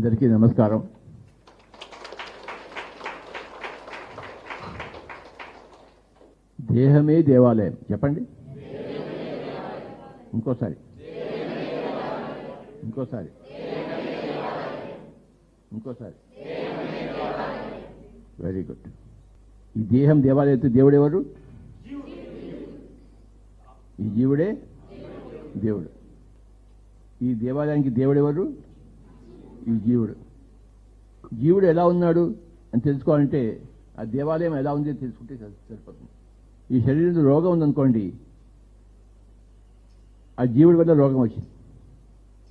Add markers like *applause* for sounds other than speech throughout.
అందరికీ నమస్కారం. దేహమే దేవాలయం. చెప్పండి. ఇంకోసారి. ఇంకోసారి. ఇంకోసారి. వెరీ గుడ్ ఈ దేహం దేవాలయం దేవుడెవరు దేవుడు ఎవరు? ఈ జీవుడే దేవుడు. ఈ దేవాలయానికి దేవుడు ఎవరు? ఈ జీవుడు. జీవుడు ఎలా ఉన్నాడు అని తెలుసుకోవాలంటే ఆ దేవాలయం ఎలా ఉంది అని తెలుసుకుంటే సరిపోతుంది. ఈ శరీరంలో రోగం ఉందనుకోండి ఆ జీవుడి వల్ల రోగం వచ్చింది.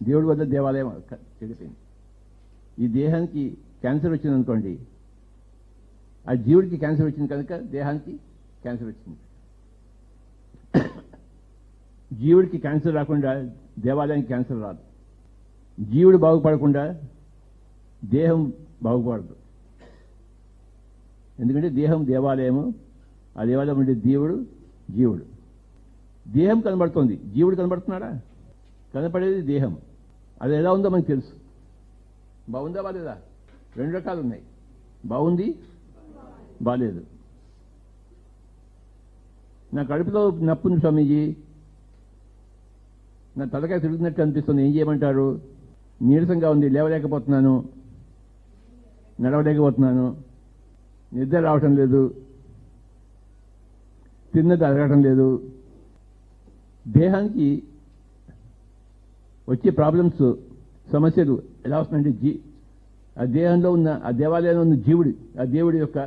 దేవుడి వల్ల దేవాలయం చెడిపోయింది. ఈ దేహానికి క్యాన్సర్ వచ్చిందనుకోండి ఆ జీవుడికి క్యాన్సర్ వచ్చింది కనుక దేహానికి క్యాన్సర్ వచ్చింది. *coughs* జీవుడికి క్యాన్సర్ రాకుండా దేవాలయానికి క్యాన్సర్ రాదు. జీవుడు బాగుపడకుండా దేహం బాగుపడదు. ఎందుకంటే దేహం దేవాలయము ఆ దేవాలయం ఉండే దేవుడు జీవుడు. దేహం కనబడుతోంది. జీవుడు కనబడుతున్నాడా? కనపడేది దేహం. అది ఎలా ఉందో మనకు తెలుసు. బాగుందా బాలేదా? రెండు రకాలు ఉన్నాయి. బాగుంది? బాలేదు. నా కడుపులో నప్పుంది స్వామీజీ. నా తలకాయ తిరుగుతున్నట్టు అనిపిస్తుంది. ఏం చేయమంటారు? నీరసంగా ఉంది లేవలేకపోతున్నాను నడవలేకపోతున్నాను నిద్ర రావటం లేదు తిన్నది అరగటం లేదు. దేహానికి వచ్చే ప్రాబ్లమ్స్ సమస్యలు ఎలా వస్తున్నాయంటే జీ ఆ దేహంలో ఉన్న ఆ దేవాలయంలో ఉన్న జీవుడి ఆ దేవుడి యొక్క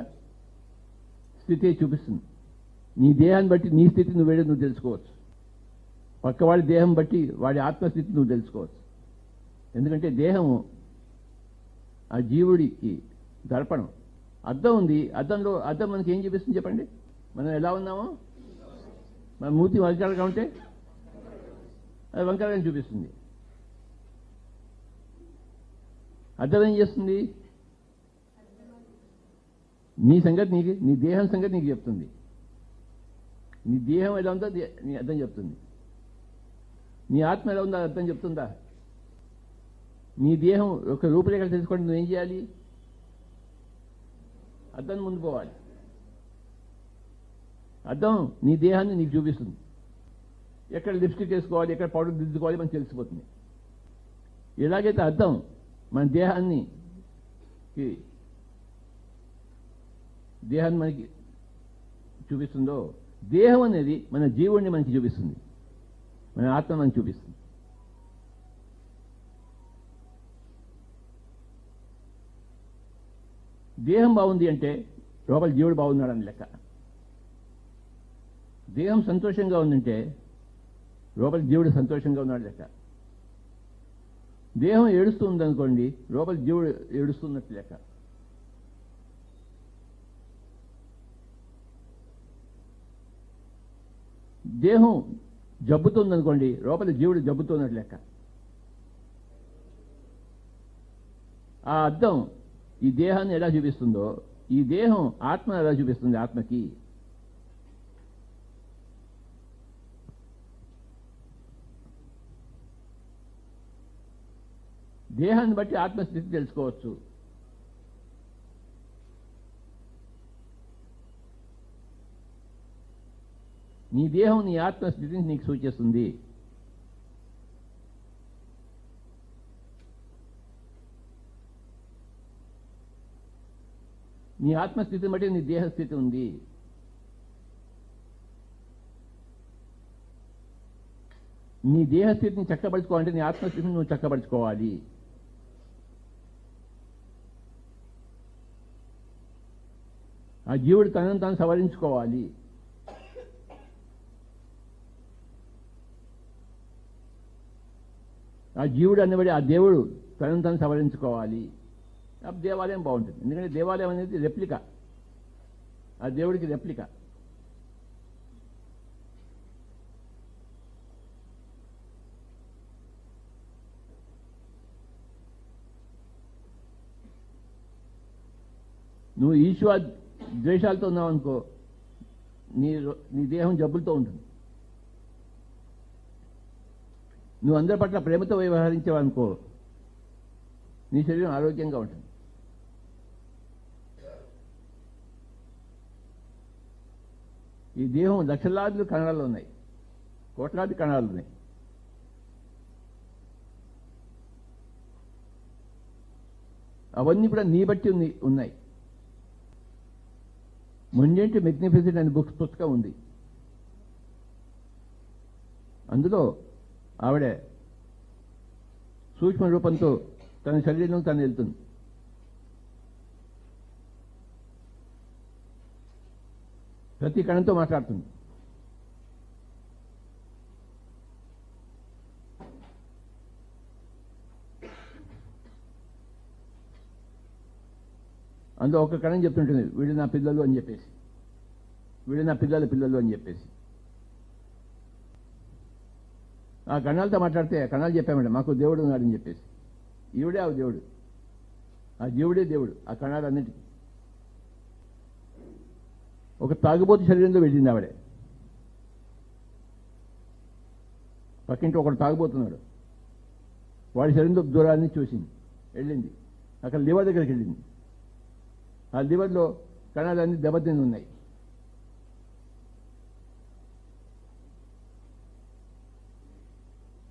స్థితి చూపిస్తుంది. నీ దేహాన్ని బట్టి నీ స్థితి నువ్వు వేడి నువ్వు తెలుసుకోవచ్చు. పక్కవాడి దేహం బట్టి వాడి ఆత్మస్థితి నువ్వు తెలుసుకోవచ్చు. ఎందుకంటే దేహము ఆ జీవుడికి దర్పణం. అద్దం ఉంది. అద్దంలో అద్దం మనకి ఏం చూపిస్తుంది చెప్పండి? మనం ఎలా ఉన్నామో? మన మూతి వంకరగా ఉంటే అది వంకరగా చూపిస్తుంది. అద్దం ఏం చేస్తుంది? నీ సంగతి నీకు నీ దేహం సంగతి నీకు చెప్తుంది. నీ దేహం ఎలా ఉందో నీ అర్థం చెప్తుంది. నీ ఆత్మ ఎలా ఉందో అర్థం చెప్తుందా? నీ దేహం ఒక రూపురేఖలు తెలుసుకోండి నువ్వేం చేయాలి? అద్దం ముందు పోవాలి. అద్దం నీ దేహాన్ని నీకు చూపిస్తుంది. ఎక్కడ లిప్స్టిక్ వేసుకోవాలి ఎక్కడ పౌడర్ దిద్దుకోవాలి మనకు తెలిసిపోతుంది. ఎలాగైతే అర్థం మన దేహాన్ని కి దేహాన్ని మనకి చూపిస్తుందో దేహం అనేది మన జీవుడిని మనకి చూపిస్తుంది. మన ఆత్మ మనకి చూపిస్తుంది. దేహం బాగుంది అంటే లోపల జీవుడు బాగున్నాడని లెక్క. దేహం సంతోషంగా ఉందంటే లోపల జీవుడు సంతోషంగా ఉన్నాడు లెక్క. దేహం ఏడుస్తుంది అనుకోండి లోపల జీవుడు ఏడుస్తున్నట్టు లెక్క. దేహం జబ్బుతుందనుకోండి లోపల జీవుడు జబ్బుతున్నట్టు లెక్క. ఆ అర్థం ఈ దేహాన్ని ఎలా చూపిస్తుందో ఈ దేహం ఆత్మ ఎలా చూపిస్తుంది ఆత్మకి? దేహాన్ని బట్టి ఆత్మస్థితి తెలుసుకోవచ్చు. నీ దేహం నీ ఆత్మస్థితిని నీకు సూచిస్తుంది. నీ ఆత్మస్థితిని బట్టి నీ దేహస్థితి ఉంది. నీ దేహస్థితిని చక్కపరుచుకోవాలంటే నీ ఆత్మస్థితిని నువ్వు చక్కపరుచుకోవాలి ఆ జీవుడు తనను తాను సవరించుకోవాలి. ఆ జీవుడు అనేవాడు ఆ దేవుడు తనను తను సవరించుకోవాలి. దేవాలయం బాగుంటుంది. ఎందుకంటే దేవాలయం అనేది రెప్లిక. ఆ దేవుడికి రెప్లిక. నువ్వు ఈశ్వ ద్వేషాలతో ఉన్నావు అనుకో నీ నీ దేహం జబ్బులతో ఉంటుంది. నువ్వు అందరి పట్ల ప్రేమతో వ్యవహరించావనుకో నీ శరీరం ఆరోగ్యంగా ఉంటుంది. ఈ దేహం లక్షలాది కణాలు ఉన్నాయి. కోట్లాది కణాలు ఉన్నాయి. అవన్నీ కూడా నీ బట్టి ఉంది- ఉన్నాయి. మొండేంటి మెగ్నిఫిసెంట్ అనే బుక్స్ పుస్తకం ఉంది. అందులో ఆవిడ సూక్ష్మ రూపంతో తన శరీరం తను వెళ్తుంది. ప్రతి కణంతో మాట్లాడుతుంది. అందులో ఒక కణం చెప్తుంటుంది వీడు నా పిల్లలు అని చెప్పేసి. వీడు నా పిల్లల పిల్లలు అని చెప్పేసి. ఆ కణాలతో మాట్లాడితే ఆ కణాలు చెప్పామండి మాకు దేవుడు ఉన్నాడని చెప్పేసి. ఈవిడే ఆ దేవుడు. ఆ జీవుడే దేవుడు ఆ కణాలన్నిటికీ. ఒక తాగుబోతు శరీరంలో వెళ్ళింది ఆవిడే. పక్కింటి ఒకడు తాగుబోతున్నాడు. వాడి శరీరంలో దూరాన్ని చూసింది. వెళ్ళింది. అక్కడ లివర్ దగ్గరికి వెళ్ళింది. ఆ లివర్లో కణాలన్నీ దెబ్బతిని ఉన్నాయి.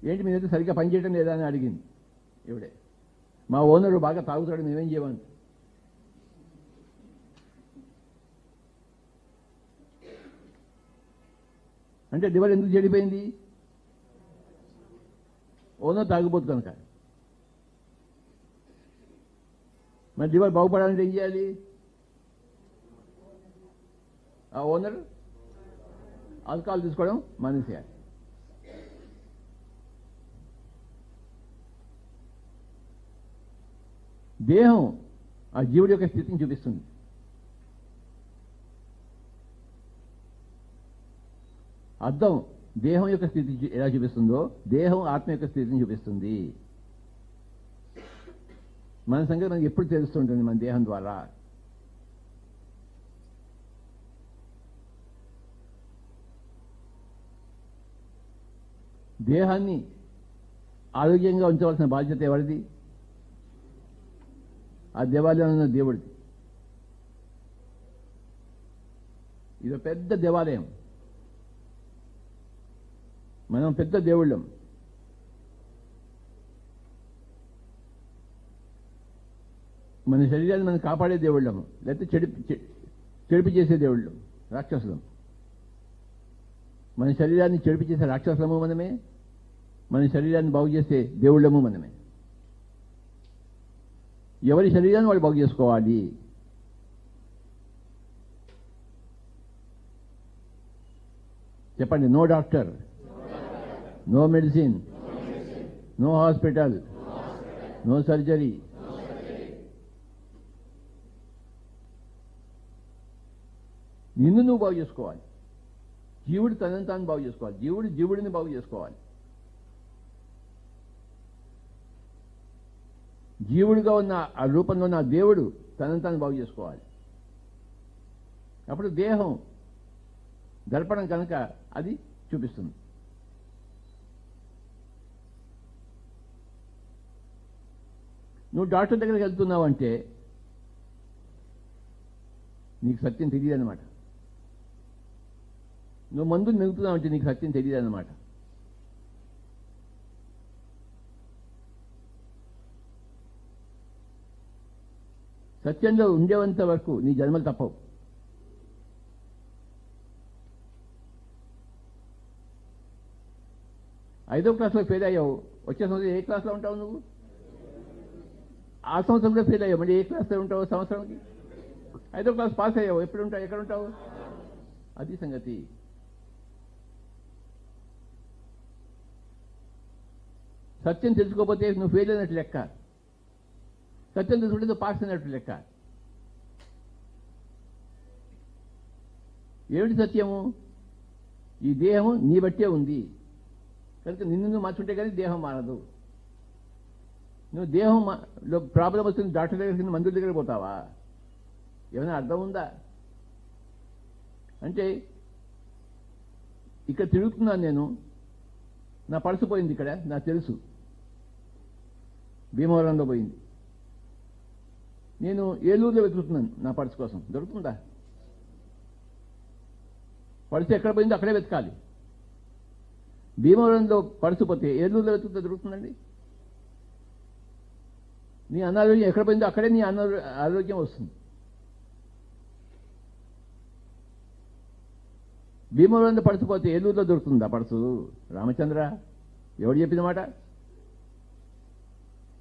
ఏంటి మీద సరిగ్గా పనిచేయడం లేదా అని అడిగింది. ఇవిడే. మా ఓనరు బాగా తాగుతాడు మేమేం చేయమని అంటే లివర్ ఎందుకు చెడిపోయింది? ఓనర్ తాగిపోతు కనుక. మరి లివర్ బాగుపడాలంటే ఏం చేయాలి? ఆ ఓనర్ ఆల్కహాల్ తీసుకోవడం మానేసేయాలి. దేహం ఆ జీవుడి యొక్క స్థితిని చూపిస్తుంది. అర్థం దేహం యొక్క స్థితి ఎలా చూపిస్తుందో? దేహం ఆత్మ యొక్క స్థితిని చూపిస్తుంది. మన సంగతి మనకి ఎప్పుడు తెలుస్తుంటుంది మన దేహం ద్వారా? దేహాన్ని ఆరోగ్యంగా ఉంచవలసిన బాధ్యత ఎవరిది? ఆ దేవాలయం ఉన్న దేవుడిది. ఇది ఒక పెద్ద దేవాలయం. మనం పెద్ద దేవుళ్ళం. మన శరీరాన్ని మనం కాపాడే దేవుళ్ళము లేకపోతే చెడిపి చెడిపి చేసే దేవుళ్ళం. రాక్షసులం. మన శరీరాన్ని చెడిపి చేసే రాక్షసులము మనమే. మన శరీరాన్ని బాగు చేసే దేవుళ్ళము మనమే. ఎవరి శరీరాన్ని వాళ్ళు బాగు చేసుకోవాలి? చెప్పండి no doctor. No medicine no hospital no surgery నిన్ను నువ్వు బాగు చేసుకోవాలి. జీవుడు తనని తాను బాగు చేసుకోవాలి. జీవుడు జీవుడిని బాగు చేసుకోవాలి. జీవుడిగా ఉన్న ఆ రూపంలో ఉన్న దేవుడు తనని తాను బాగు చేసుకోవాలి. అప్పుడు దేహం దర్పణం కనుక అది చూపిస్తుంది. నువ్వు డాక్టర్ దగ్గరికి వెళ్తున్నావు అంటే నీకు సత్యం తెలియదు అనమాట నువ్వు మందు మింగుతున్నావు అంటే నీకు సత్యం తెలియదు అనమాట సత్యంలో ఉండేవంత వరకు నీ జన్మలు తప్పవు. ఐదో క్లాస్లో ఫెయిల్ అయ్యావు. వచ్చే సంవత్సరం ఏ క్లాస్లో ఉంటావు నువ్వు? ఆ సంవత్సరం ఫెయిల్ అయ్యావు. మళ్ళీ ఏ క్లాస్లో ఉంటావు సంవత్సరంకి ఐదో క్లాస్ పాస్ అయ్యావు. ఎప్పుడు ఉంటావు? ఎక్కడ ఉంటావు? అది సంగతి. సత్యం తెలుసుకోకపోతే నువ్వు ఫెయిల్ అయినట్టు లెక్క. సత్యం తెలుసుకుంటే నువ్వు పాస్ అయినట్టు లెక్క. ఏమిటి సత్యము? ఈ దేహము నీ బట్టే ఉంది. కనుక నిన్ను నువ్వు మార్చుంటే కానీ దేహం మారదు. నువ్వు దేహం మా- ప్రాబ్లం వస్తుంది డాక్టర్ దగ్గరికి మందుల దగ్గర పోతావా? ఏమైనా అర్థం ఉందా? అంటే ఇక్కడ తిరుగుతున్నాను నేను. నా పర్సు పోయింది ఇక్కడ నాకు తెలుసు. భీమవరంలో పోయింది. నేను ఏలూరులో వెతుకుతున్నాను నా పర్సు కోసం. దొరుకుతుందా? పర్సు ఎక్కడ పోయిందో అక్కడే వెతకాలి. భీమవరంలో పర్సు పోతే ఏలూరులో వెతుకుతే దొరుకుతుందండి? నీ అనారోగ్యం ఎక్కడ పోయిందో అక్కడే నీ అనారో ఆరోగ్యం వస్తుంది. భీమవరంలో పర్సు పోతే ఏలూరులో దొరుకుతుందా పడుచు రామచంద్ర ఎవడు చెప్పిన మాట?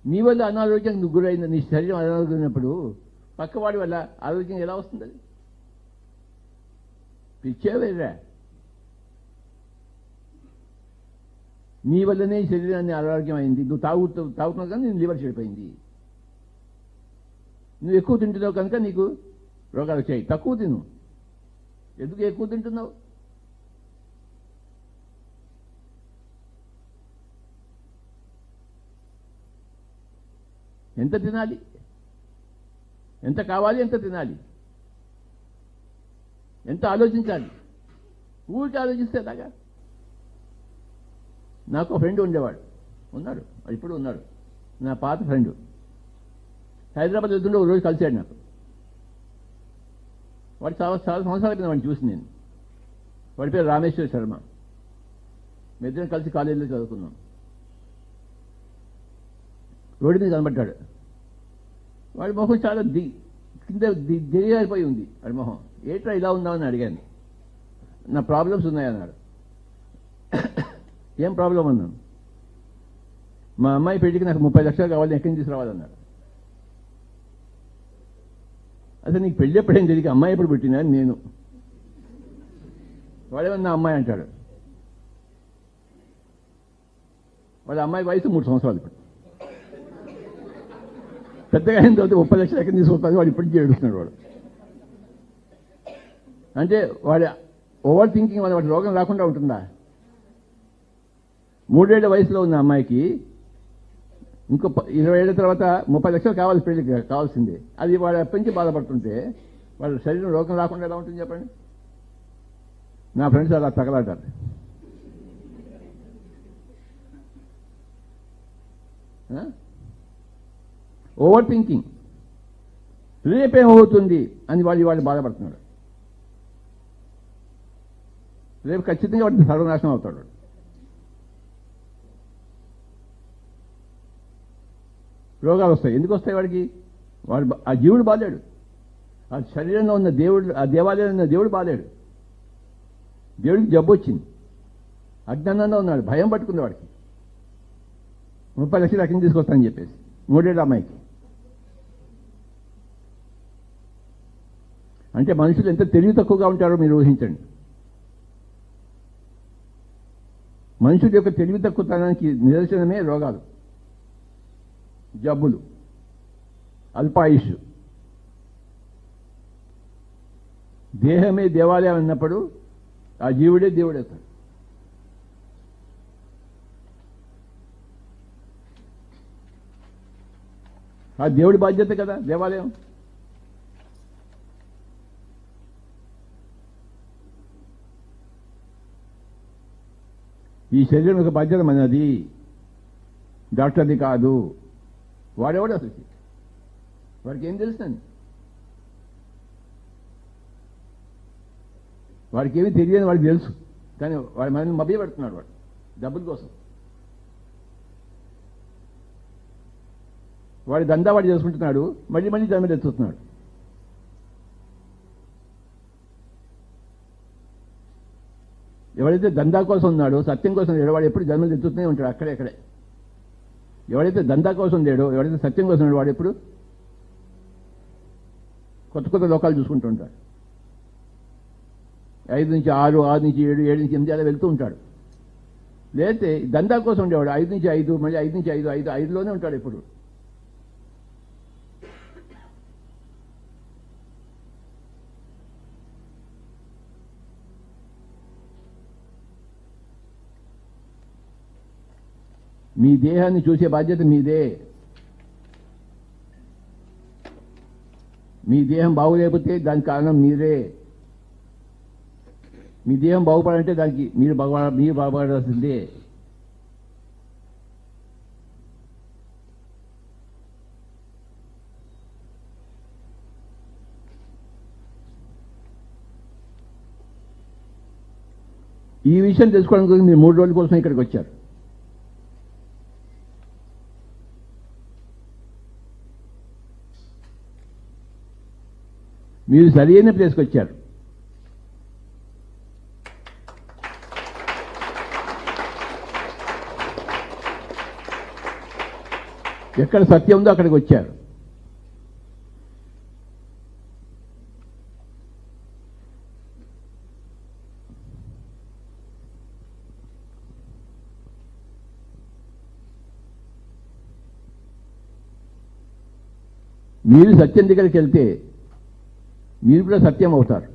నీ వల్ల అనారోగ్యం నువ్వు గురైంది నీ శరీరం అనారోగ్యమైనప్పుడు పక్కవాడి వల్ల ఆరోగ్యం ఎలా వస్తుంది? అది పిచ్చేవేరా నీ వల్లనే శరీరాన్ని అనారోగ్యం అయింది నువ్వు తాగుతూ తాగుతున్నావు కానీ నేను లివర్ చెడిపోయింది. నువ్వు ఎక్కువ తింటున్నావు కనుక నీకు రోగాలు వచ్చాయి. తక్కువ తిను. ఎందుకు ఎక్కువ తింటున్నావు? ఎంత తినాలి? ఎంత కావాలి ఎంత తినాలి? ఎంత ఆలోచించాలి? ఊరికి ఆలోచిస్తే అలాగా నాకు ఫ్రెండ్ ఉండేవాడు. ఉన్నాడు. ఇప్పుడు ఉన్నాడు. నా పాత ఫ్రెండు. హైదరాబాద్ వెళ్తుంటే ఒక రోజు కలిశాడు నాకు. వాడు చాలా చాలా సంవత్సరాల కింద వాడిని చూసి నేను. వాడి పేరు రామేశ్వర శర్మ. మేమిద్దరం కలిసి కాలేజీలో చదువుకున్నాం. రోడ్డు మీద కనబడ్డాడు. వాడి మొహం చాలా ది కింద దిగారిపోయి ఉంది వాడి మొహం. ఏట్రా ఇలా ఉందామని అడిగాను. నా ప్రాబ్లమ్స్ ఉన్నాయన్నాడు. ఏం ప్రాబ్లం అన్నాను? మా అమ్మాయి పెళ్ళికి నాకు ముప్పై లక్షలు కావాలి ఎక్కడి నుంచి తీసుకురావాలన్నాడు. అసలు నీకు పెళ్ళి ఎప్పుడైంది తెలియక అమ్మాయి ఎప్పుడు పెట్టినా నేను. వాడేమన్నా అమ్మాయి అంటాడు. వాళ్ళ అమ్మాయి వయసు మూడు సంవత్సరాలు ఇప్పుడు. పెద్దగా అయిన తర్వాత ముప్పై లక్షలు ఎక్కడ తీసుకొస్తాను వాడు ఇప్పటికీ ఏడుస్తున్నాడు వాడు. అంటే వాడి ఓవర్ థింకింగ్ వల్ల వాడి రోగం రాకుండా ఉంటుందా? మూడేళ్ళ వయసులో ఉన్న అమ్మాయికి ఇంకో ఇరవై ఏళ్ళ తర్వాత ముప్పై లక్షలు కావాలి పెళ్ళికి కావాల్సింది. అది వాడు పెంచి బాధపడుతుంటే వాళ్ళ శరీరం రోగం రాకుండా ఎలా ఉంటుంది చెప్పండి? నా ఫ్రెండ్స్ అలా తగలాడారు. ఓవర్ థింకింగ్ రేపేమవుతుంది అని వాళ్ళు వాళ్ళు బాధపడుతున్నాడు రేపు ఖచ్చితంగా వాడిని సర్వనాశనం అవుతాడు. రోగాలు వస్తాయి. ఎందుకు వస్తాయి వాడికి? వాడు ఆ జీవుడు బాలేడు. ఆ శరీరంలో ఉన్న దేవుడు ఆ దేవాలయంలో ఉన్న దేవుడు బాలేడు. దేవుడికి జబ్బు వచ్చింది. అజ్ఞానంలో ఉన్నాడు. భయం పట్టుకుంది వాడికి. ముప్పై లక్షలు అక్కడిని తీసుకొస్తానని చెప్పేసి. మూడేళ్ళ అమ్మాయికి. అంటే మనుషులు ఎంత తెలివి తక్కువగా ఉంటారో మీరు ఊహించండి. మనుషుల యొక్క తెలివి తక్కువతనానికి నిదర్శనమే రోగాలు. జబ్బులు అల్పాయుష్. దేహమే దేవాలయం అన్నప్పుడు ఆ జీవుడే దేవుడవుతాడు. ఆ దేవుడి బాధ్యత కదా దేవాలయం. ఈ శరీరం యొక్క బాధ్యత మనది. డాక్టర్ది కాదు. వాడెవడు అసలు వాడికి ఏం తెలుస్తుంది వాడికి ఏమి తెలియని వాడికి తెలుసు కానీ వాడి మనల్ని మభ్య పెడుతున్నాడు వాడు డబ్బుల కోసం వాడి దందా వాడు చేసుకుంటున్నాడు మళ్ళీ మళ్ళీ దాని మీద ఎత్తుతున్నాడు ఎవరైతే దందా కోసం ఉన్నాడో సత్యం కోసం లేడో వాడు ఎప్పుడు జన్మలు తెచ్చుతూనే ఉంటాడు అక్కడే అక్కడే ఎవడైతే దందా కోసం లేడో ఎవడైతే సత్యం కోసం లేడో వాడు ఎప్పుడు? కొత్త కొత్త లోకాలు చూసుకుంటూ ఉంటాడు. ఐదు నుంచి ఆరు ఆరు నుంచి ఏడు ఏడు నుంచి ఎనిమిది అలా వెళ్తూ ఉంటాడు. లేతే దందా కోసం ఉండేవాడు. ఐదు నుంచి ఐదు మళ్ళీ ఐదు నుంచి ఐదు ఐదు ఐదులోనే ఉంటాడు ఇప్పుడు మీ దేహాన్ని చూసే బాధ్యత మీదే. మీ దేహం బాగులేకపోతే దానికి కారణం మీరే మీ దేహం బాగుపడాలంటే దానికి మీరు బాగుపడ మీరు బాగుపడాల్సిందే. ఈ విషయం తెలుసుకోవడానికి మీరు మూడు రోజుల కోసం ఇక్కడికి వచ్చారు. మీరు సరైన ప్లేస్కి వచ్చారు. ఎక్కడ సత్యం ఉందో అక్కడికి వచ్చారు. మీరు సత్యం దగ్గరికి వెళ్తే మీరు కూడా సత్యం అవుతారు.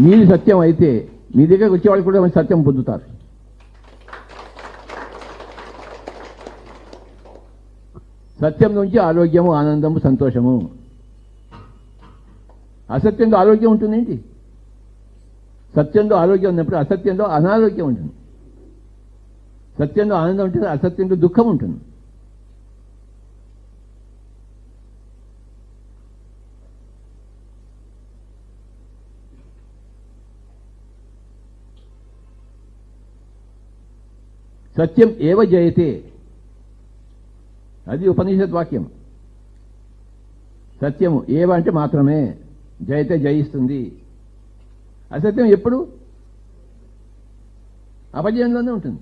మీరు సత్యం అయితే మీ దగ్గరకు వచ్చేవాళ్ళు కూడా సత్యం పొందుతారు. సత్యం నుంచి ఆరోగ్యము ఆనందము సంతోషము. అసత్యంలో ఆరోగ్యం ఉంటుందేంటి? సత్యంలో ఆరోగ్యం ఉన్నప్పుడు అసత్యంలో అనారోగ్యం ఉంటుంది. సత్యంలో ఆనందం ఉంటుంది అసత్యంలో దుఃఖం ఉంటుంది. సత్యం ఏవ జయతే? అది ఉపనిషత్ వాక్యం సత్యము ఏవ అంటే మాత్రమే. జయతే జయిస్తుంది. అసత్యం ఎప్పుడు? అపజయంలోనే ఉంటుంది.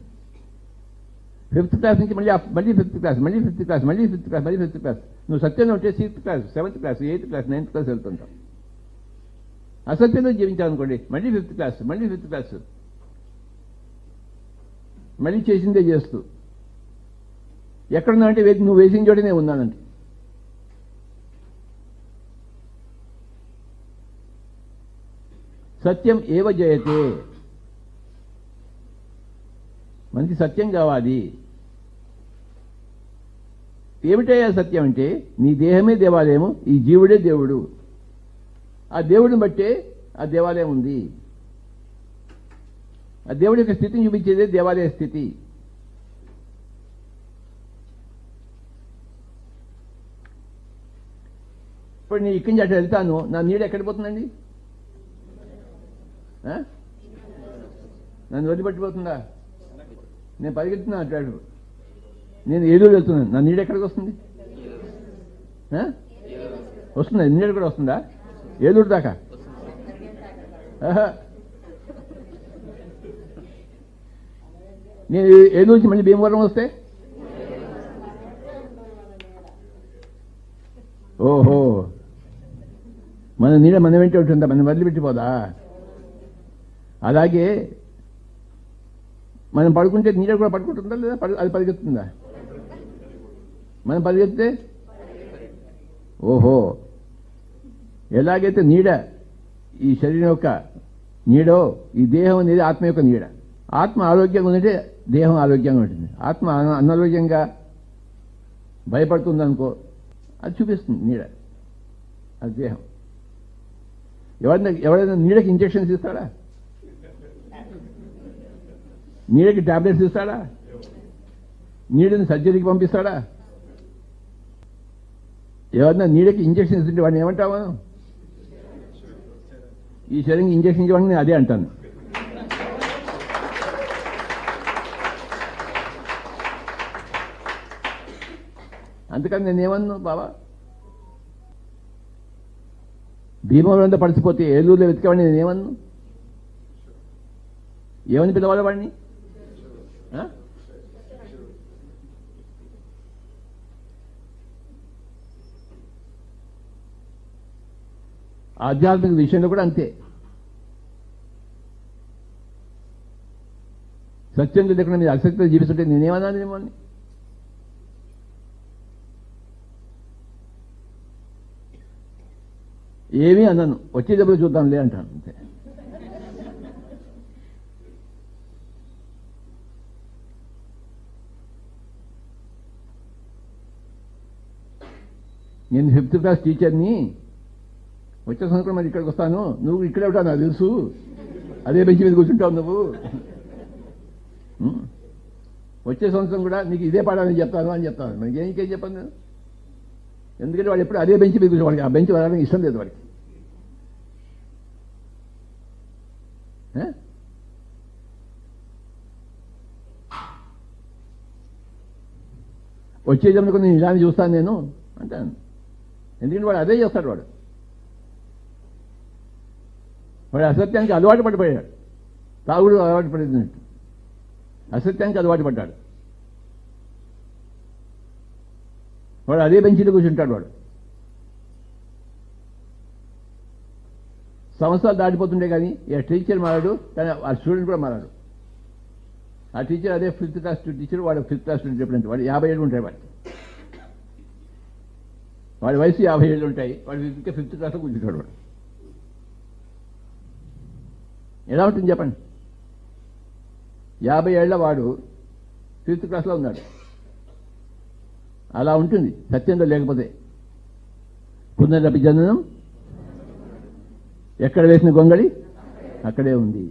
ఫిఫ్త్ క్లాస్ నుంచి మళ్ళీ మళ్ళీ ఫిఫ్త్ క్లాస్ మళ్ళీ ఫిఫ్త్ క్లాస్ మళ్ళీ ఫిఫ్త్ క్లాస్ మళ్ళీ ఫిఫ్త్ క్లాస్. నువ్వు సత్యంలో ఉంటే sixth class seventh class eighth class ninth class వెళ్తుంటావు. అసత్యంలో జీవించాలనుకోండి మళ్ళీ ఫిఫ్త్ క్లాస్ మళ్ళీ ఫిఫ్త్ క్లాస్. మళ్ళీ చేసిందే చేస్తూ. ఎక్కడున్నా అంటే నువ్వు వేసిన చోటనే ఉన్నానంటే. సత్యం ఏవ జయతే? మనకి సత్యం కావాలి. ఏమిటయ్యా సత్యం అంటే? నీ దేహమే దేవాలయము ఈ జీవుడే దేవుడు. ఆ దేవుడిని బట్టే ఆ దేవాలయం ఉంది. దేవుడి యొక్క స్థితిని చూపించేదే దేవాలయ స్థితి. ఇప్పుడు నేను ఇక్కడి నుంచి అటు వెళ్తాను. నా నీడ ఎక్కడ పోతుందండి? నన్ను వదిలిపెట్టిపోతుందా నేను పరిగెత్తున్నా అటు నేను ఏలూరు వెళ్తున్నాను. నా నీడ ఎక్కడికి వస్తుంది? వస్తుందా. నీడ కూడా వస్తుందా? ఏలూరు దాకా? నేను ఏలూరు నుంచి మళ్ళీ భీమవరం వస్తే? ఓహో. మన నీడ మన వెంట ఉంటుందా మనం వదిలిపెట్టిపోదా అలాగే మనం పడుకుంటే నీడ కూడా పడుకుంటుందా లేదా? అది పరిగెత్తుందా? మనం పరిగెత్తే? ఓహో. ఎలాగైతే నీడ ఈ శరీరం యొక్క నీడో ఈ దేహం అనేది ఆత్మ యొక్క నీడ. ఆత్మ ఆరోగ్యంగా ఉందంటే దేహం ఆరోగ్యంగా ఉంటుంది. ఆత్మ అన- అనారోగ్యంగా భయపడుతుందనుకో అది చూపిస్తుంది నీడ. అది దేహం. ఎవరైనా ఎవరైనా నీడకి ఇంజెక్షన్స్ ఇస్తాడా? నీడకి టాబ్లెట్స్ ఇస్తాడా? నీడని సర్జరీకి పంపిస్తాడా? ఎవరన్నా నీడకి ఇంజెక్షన్ ఇస్తుంటే వాడిని ఏమంటావా? ఈ శరీరం ఇంజక్షన్ ఇవ్వండి నేను అదే అంటాను. అందుకని నేనేమన్నా బాబా భీమవరంలో పడిచిపోతే ఏలూరులో వెతికేవాడిని నేనేమన్నా ఏమని పిలవాలి వాడిని? ఆధ్యాత్మిక విషయంలో కూడా అంతే. సత్యం లేకుండా మీరు అసక్తితో జీవిస్తుంటే నేనేమన్నాను మిమ్మల్ని ఏమీ అన్నాను వచ్చేటప్పుడు చూద్దాంలే అంటాను అంతే. నేను ఫిఫ్త్ క్లాస్ టీచర్ని. వచ్చే సంవత్సరం మరి ఇక్కడికి వస్తాను. నువ్వు ఇక్కడే ఉంటావు నాకు తెలుసు. అదే బెంచ్ మీద కూర్చుంటావు నువ్వు. వచ్చే సంవత్సరం కూడా నీకు ఇదే పాడాలని చెప్తాను అని చెప్తాను. మనకి ఏం చెప్పాను ఎందుకంటే వాడు ఎప్పుడు అదే బెంచ్ మీద కూర్చో ఆ బెంచ్ వాడడానికి ఇష్టం లేదు వాడికి ఏ? వచ్చే జన్మకు నేను ఇలానే చూస్తాను నేను అంటాను. ఎందుకంటే వాడు అదే చేస్తాడు వాడు. వాడు అసత్యానికి అలవాటు పడిపోయాడు. తాగుడు అలవాటు పడినట్టు అసత్యానికి అలవాటు పడ్డాడు. వాడు అదే బెంచీలో కూర్చుంటాడు వాడు. సంవత్సరాలు దాటిపోతుండే కానీ ఇక టీచర్ మారాడు కానీ ఆ స్టూడెంట్ కూడా మారాడు. ఆ టీచర్ అదే ఫిఫ్త్ క్లాస్ టీచర్ వాడు ఫిఫ్త్ క్లాస్ స్టూడెంట్ చెప్పినట్టు వాడు యాభై ఏళ్ళు ఉంటాయి వాడికి. వాడి వయసు యాభై ఏళ్ళు ఉంటాయి వాడు ఇంకా ఫిఫ్త్ క్లాస్లో కూర్చుంటాడు వాడు. ఎలా ఉంటుంది చెప్పండి? యాభై ఏళ్ళ వాడు ఫిఫ్త్ క్లాస్లో ఉన్నాడు. అలా ఉంటుంది సత్యంలో లేకపోతే. పునరపి జననం ఎక్కడ వేసిన గొంగళి? అక్కడే ఉంది.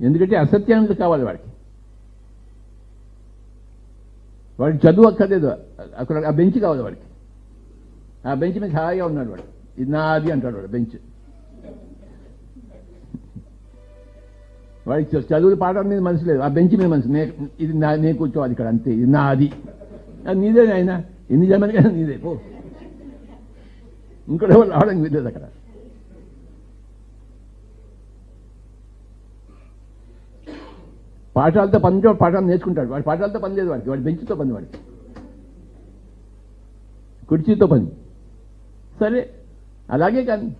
ఎందుకంటే అసత్యానికి కావాలి వాడికి. వాడికి చదువు అక్కర్లేదు. అక్కడ ఆ బెంచ్ కావాలి వాడికి. ఆ బెంచ్ మీద హాయిగా ఉన్నాడు వాడు. ఇది నాది అంటాడు వాడు బెంచ్. వాడికి చదువులు పాఠం మీద మనసు లేదు. ఆ బెంచ్ మీద మనసు. నే ఇది నా నేను కూర్చోవాలి ఇక్కడ అంతే. ఇది నాది. అది నీదే ఆయన ఎన్ని జన్మలకైనా నీదే. పో. ఇంకోటి ఎవరు రావడానికి వీలేదు అక్కడ. పాఠాలతో పని ఉంటే వాడు పాఠాలు నేర్చుకుంటాడు. వాడి పాఠాలతో పని లేదు వాడికి. వాడి బెంచ్తో పని వాడికి. కుర్చీతో పని. సరే. అలాగే కానీ.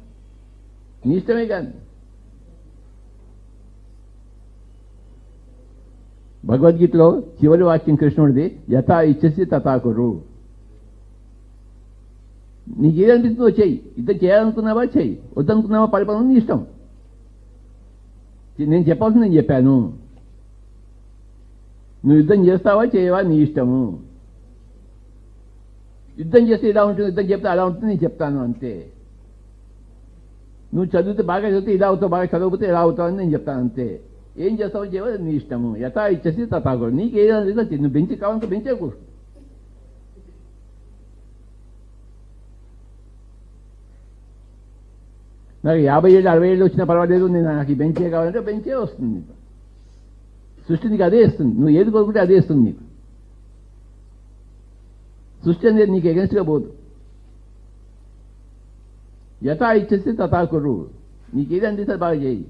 నీ ఇష్టమే కానీ. భగవద్గీతలో చివరి వాక్యం కృష్ణుడిది యథా ఇచ్చేసి తథాకురు నీకేదనిపిస్తుందో చెయ్యి. ఇద్దరు చేయాలనుకున్నావా చెయ్యి. వద్దనుకున్నావా పరిపాలన నీ ఇష్టం. నేను చెప్పాల్సింది నేను చెప్పాను. నువ్వు యుద్ధం చేస్తావా చేయవా? నీ ఇష్టము. యుద్ధం చేస్తే ఇలా ఉంటుంది యుద్ధం చెప్తే అలా ఉంటుంది నేను చెప్తాను అంతే. నువ్వు చదివితే బాగా చదివితే ఇలా అవుతావు బాగా చదవకపోతే ఇలా అవుతావు అని నేను చెప్తాను అంతే. ఏం చేస్తావు చేయవా? నీ ఇష్టము. యథా ఇచ్చేసి తథాకుడు నీకు ఏదైనా నువ్వు బెంచి కావాలంటే బెంచే కూర్చో. నాకు యాభై ఏళ్ళు అరవై ఏళ్ళు వచ్చినా పర్వాలేదు. నేను నాకు ఈ బెంచే కావాలంటే బెంచే వస్తుంది. సృష్టి నీకు అదే ఇస్తుంది. నువ్వు ఏది కోరుకుంటే అదే ఇస్తుంది నీకు. సృష్టి అనేది నీకు ఎగెన్స్ట్గా పోదు. యథా ఇచ్చేస్తే తథాకురు నీకు నీకేది అందిస్తే బాగా చేయి.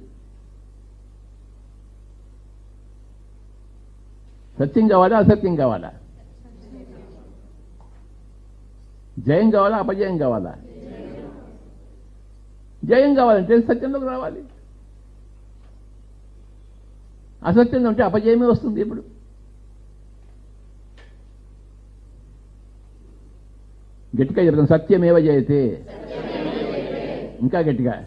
సత్యం కావాలా? అసత్యం కావాలా? జయం కావాలా? అపజయం కావాలా? జయం కావాలంటే సత్యంలోకి రావాలి. అసత్యం ఉంటే అపజయమే వస్తుంది ఇప్పుడు. గట్టిగా చెప్తాను సత్యమేవ జయతే. ఇంకా గట్టిగా.